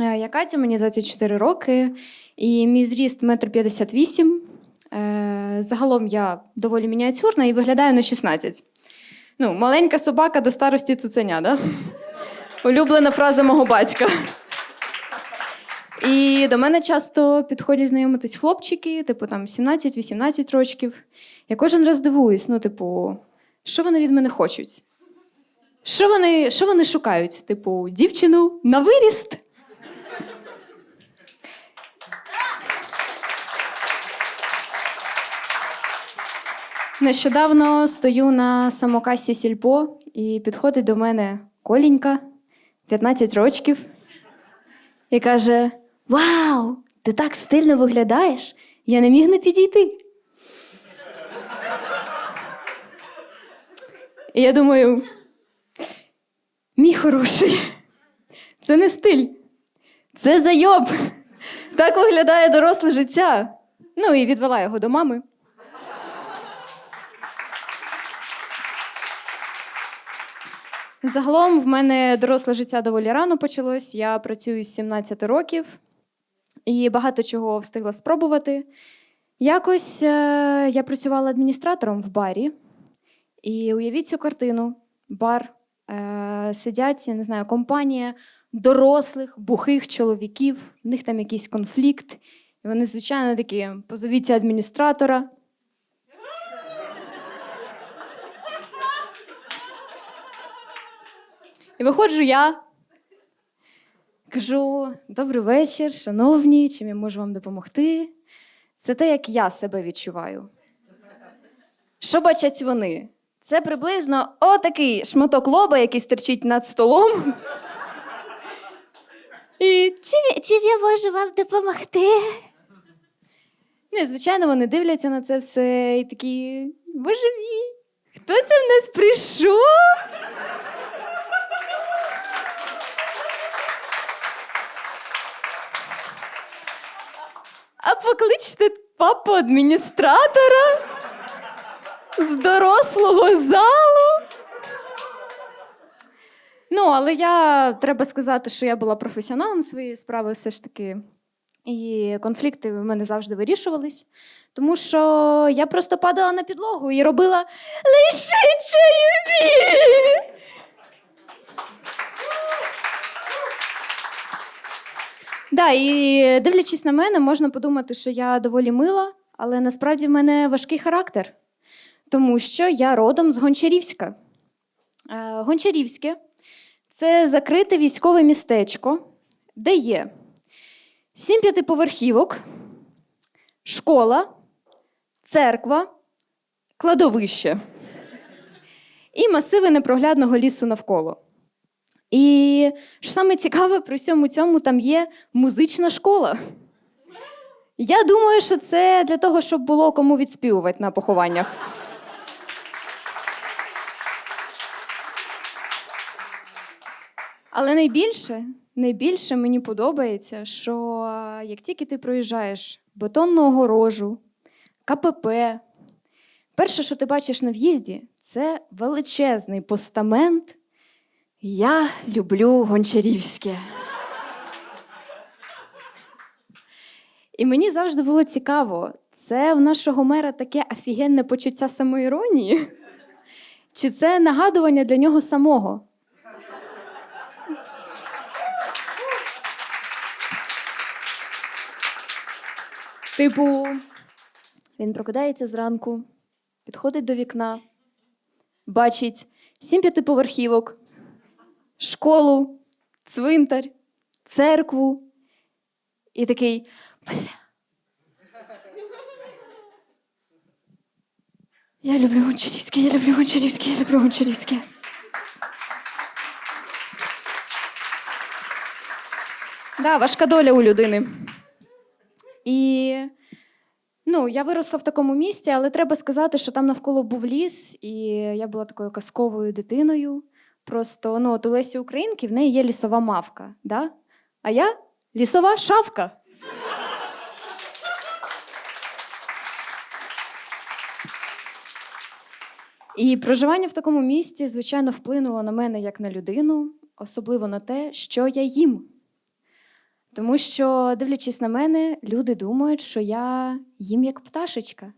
Е, Я Катя, мені 24 роки, і мій зріст 1,58 м. Е, Загалом я доволі мініатюрна і виглядаю на 16. Ну, маленька собака до старості цуценя, да? Улюблена фраза мого батька. І до мене часто підходять знайомитись хлопчики, типу там 17-18 років. Я кожен раз дивуюсь, ну, типу, що вони від мене хочуть? Що вони, що вони шукають? Типу, дівчину на виріст? Нещодавно стою на самокасі сільпо і підходить до мене Колінька, 15 років, і каже: Вау, ти так стильно виглядаєш! Я не міг не підійти. І я думаю, мій хороший, це не стиль, це зайоб. Так виглядає доросле життя. Ну і відвела його до мами. Загалом в мене доросле життя доволі рано почалось. Я працюю з 17 років і багато чого встигла спробувати. Якось е, я працювала адміністратором в барі, і уявіть цю картину: бар, е, сидять, я не знаю, компанія дорослих, бухих чоловіків, в них там якийсь конфлікт. І вони, звичайно, такі: позовіться адміністратора. Виходжу я. Кажу: добрий вечір, шановні, чим я можу вам допомогти? Це те, як я себе відчуваю. Що бачать вони? Це приблизно отакий шматок лоба, який стерчить над столом. І Чим, чим я можу вам допомогти? Ну, звичайно, вони дивляться на це все і такі, боже мій, хто це в нас прийшов? А покличте папу адміністратора з дорослого залу. Ну, але я треба сказати, що я була професіоналом своєї справи, все ж таки. І конфлікти в мене завжди вирішувались, тому що я просто падала на підлогу і робила лише чайові. Да, і дивлячись на мене, можна подумати, що я доволі мила, але насправді в мене важкий характер, тому що я родом з Гончарівська. Е, Гончарівське це закрите військове містечко, де є сім п'ятиповерхівок, школа, церква, кладовище і масиви непроглядного лісу навколо. І що саме цікаве, при всьому цьому там є музична школа. Я думаю, що це для того, щоб було кому відспівувати на похованнях. Але найбільше, найбільше мені подобається, що як тільки ти проїжджаєш бетонну огорожу, КПП, перше, що ти бачиш на в'їзді, це величезний постамент. Я люблю Гончарівське. І мені завжди було цікаво, це в нашого мера таке офігенне почуття самоіронії? Чи це нагадування для нього самого? Типу, він прокидається зранку, підходить до вікна, бачить сім п'ятиповерхівок, школу, цвинтар, церкву. І такий. «Бля, Я люблю Гончарівське, я люблю Гончарівське, я люблю Гончарівське. Да, важка доля у людини. І ну, я виросла в такому місті, але треба сказати, що там навколо був ліс, і я була такою казковою дитиною. Просто ну, от у Лесі Українки в неї є лісова мавка, да? а я лісова шавка. І проживання в такому місті, звичайно, вплинуло на мене як на людину, особливо на те, що я їм. Тому що, дивлячись на мене, люди думають, що я їм як пташечка.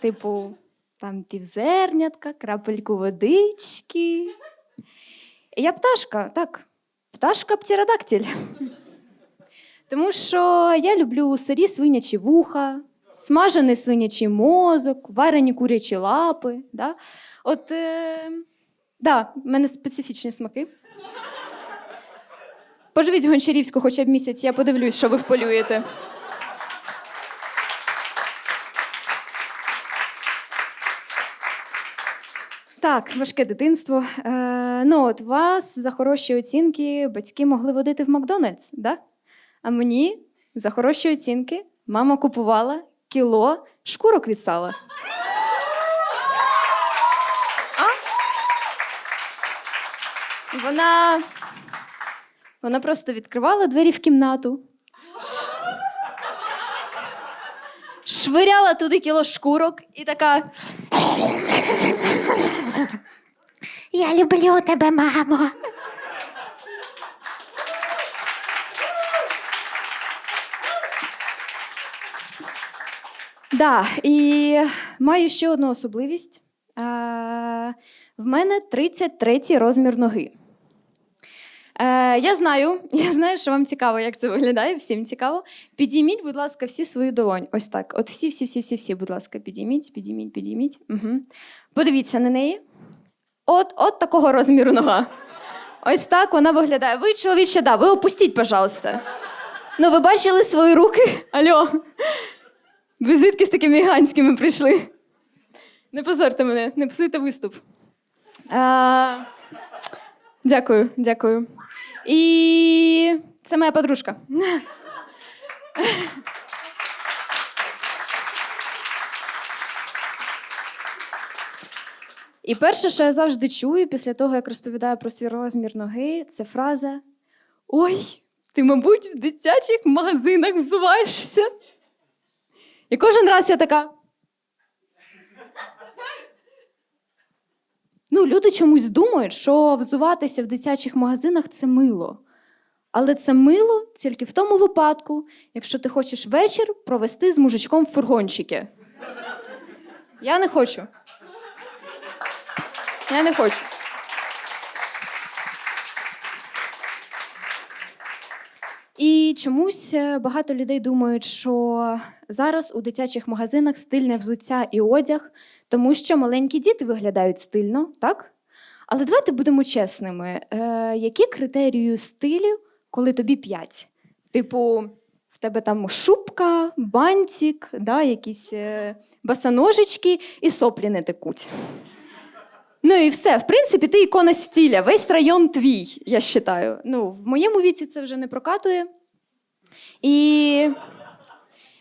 Типу, там півзернятка, крапельку водички. Я пташка, так, пташка птеродактиль. Тому що я люблю сирі свинячі вуха, смажений свинячий мозок, варені курячі лапи. Да? От, е, да, в мене специфічні смаки. Поживіть Гончарівську хоча б місяць, я подивлюсь, що ви вполюєте. Так, важке дитинство. Е, ну, от вас за хороші оцінки батьки могли водити в Макдональдс, да? а мені за хороші оцінки мама купувала кіло шкурок від сала. А? Вона, вона просто відкривала двері в кімнату. Швиряла туди кіло шкурок і така. Я люблю тебе, мамо. Да, і маю ще одну особливість. Е, в мене 33 розмір ноги. Е, я знаю, я знаю, що вам цікаво, як це виглядає, всім цікаво. Підійміть, будь ласка, всі свою долонь. Ось так. От всі, всі, всі, всі, всі, будь ласка, підійміть, підійміть, підійміть. Угу. Подивіться на неї. От, от такого розміру нога. Ось так вона виглядає. Ви, чоловіче, да, ви опустіть, пожалуйста. Ну, ви бачили свої руки? Алло. Ви звідки з такими гігантськими прийшли? Не позорте мене, не псуйте виступ. А, дякую, дякую. І це моя подружка. І перше, що я завжди чую після того, як розповідаю про свій розмір ноги, це фраза: Ой, ти, мабуть, в дитячих магазинах взуваєшся. І кожен раз я така. Ну, люди чомусь думають, що взуватися в дитячих магазинах це мило. Але це мило тільки в тому випадку, якщо ти хочеш вечір провести з мужичком в фургончики. Я не хочу. Я не хочу. І чомусь е, багато людей думають, що зараз у дитячих магазинах стильне взуття і одяг, тому що маленькі діти виглядають стильно, так? Але давайте будемо чесними. Е, які критерії стилю, коли тобі 5? Типу, в тебе там шубка, бантик, да, якісь е, басаножечки і соплі не текуть. Ну і все. В принципі, ти ікона стиля, весь район твій, я вважаю. Ну, в моєму віці це вже не прокатує. І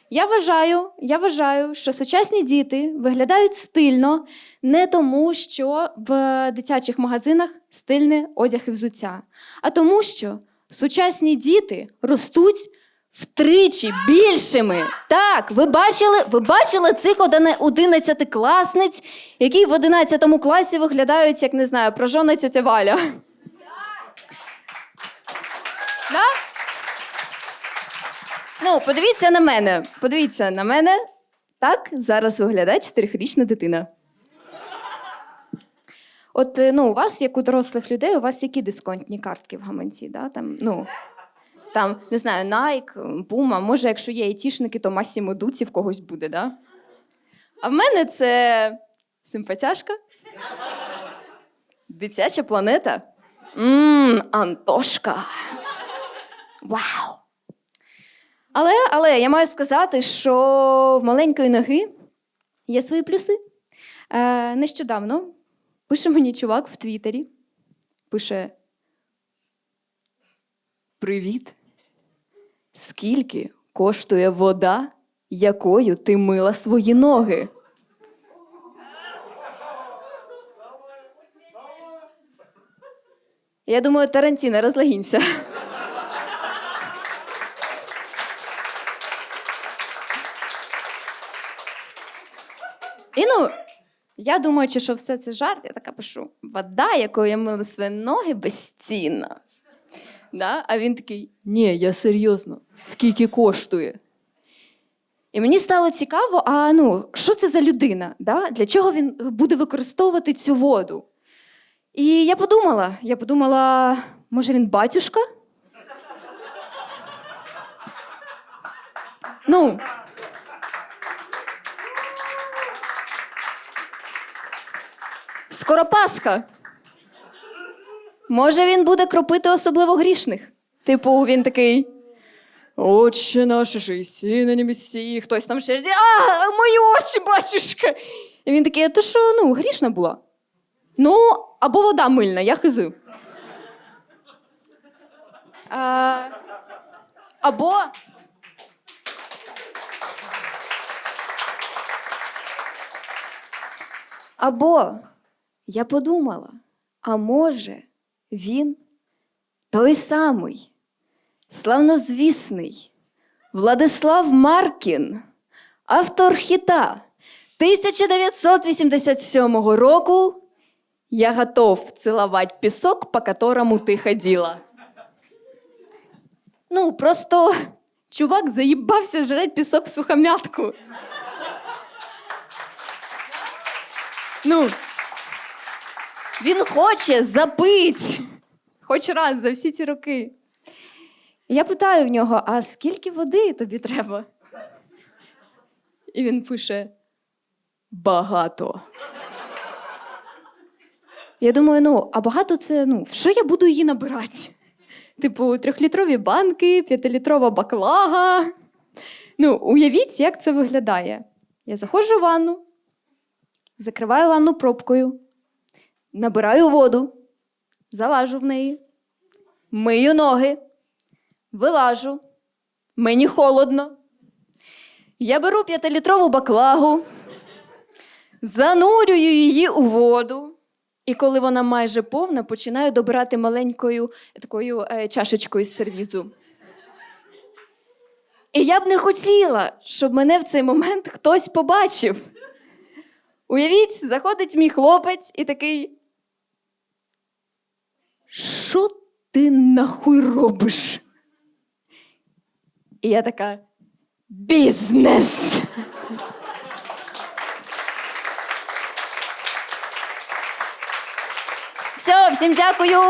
я вважаю, я вважаю, що сучасні діти виглядають стильно не тому, що в дитячих магазинах стильне одяг і взуття, а тому, що сучасні діти ростуть втричі більшими. Так, ви бачили, ви бачили цих одинадцятикласниць, які в 11 класі виглядають, як не знаю, прожона тетя Валя. Да? Ну, подивіться на мене. Подивіться на мене. Так зараз виглядає чотирихрічна дитина. От е, ну, у вас, як у дорослих людей, у вас які дисконтні картки в гаманці? Да? Там, ну, там, не знаю, Nike, Puma, може, якщо є айтішники, то Massimo Dutti в когось буде, да? А в мене це симпатяшка. Дитяча планета. Мм, Антошка. Вау! Але, але я маю сказати, що в маленької ноги є свої плюси. Е, нещодавно пише мені чувак в Твіттері. Пише: Привіт! Скільки коштує вода, якою ти мила свої ноги? Я думаю, Тарантіно, розлагінься. І ну, я думаючи, що все це жарт, я така пишу: вода, якою я мила свої ноги, безцінна. Да? А він такий: ні, я серйозно, скільки коштує? І мені стало цікаво, а ну, що це за людина? Да? Для чого він буде використовувати цю воду? І я подумала: я подумала, може він батюшка? Ну. Скоро Пасха. Може, він буде кропити особливо грішних. Типу, він такий. Отче наше єси на небесі, хтось там ще а, мої очі, батюшка. І він такий, то що, ну, грішна була. Ну, або вода мильна, я хизив. А, або. Або я подумала, а може, він той самий славнозвісний Владислав Маркін, автор хіта 1987 року Я готов целовать пісок, по которому ти ходила. Ну, просто чувак заїбався жрать пісок в сухомятку. Ну, він хоче запить. Хоч раз за всі ці роки. Я питаю в нього: а скільки води тобі треба? І він пише: багато. Я думаю, ну, а багато це, ну, в що я буду її набирати? Типу, трьохлітрові банки, п'ятилітрова баклага. Ну, уявіть, як це виглядає. Я заходжу в ванну, закриваю ванну пробкою, набираю воду, залажу в неї, мию ноги, вилажу, мені холодно. Я беру п'ятилітрову баклагу, занурюю її у воду. І коли вона майже повна, починаю добирати маленькою такою е, чашечкою з сервізу. І я б не хотіла, щоб мене в цей момент хтось побачив. Уявіть, заходить мій хлопець і такий. Що ти нахуй робиш? І я така. Бізнес. Все, всім дякую.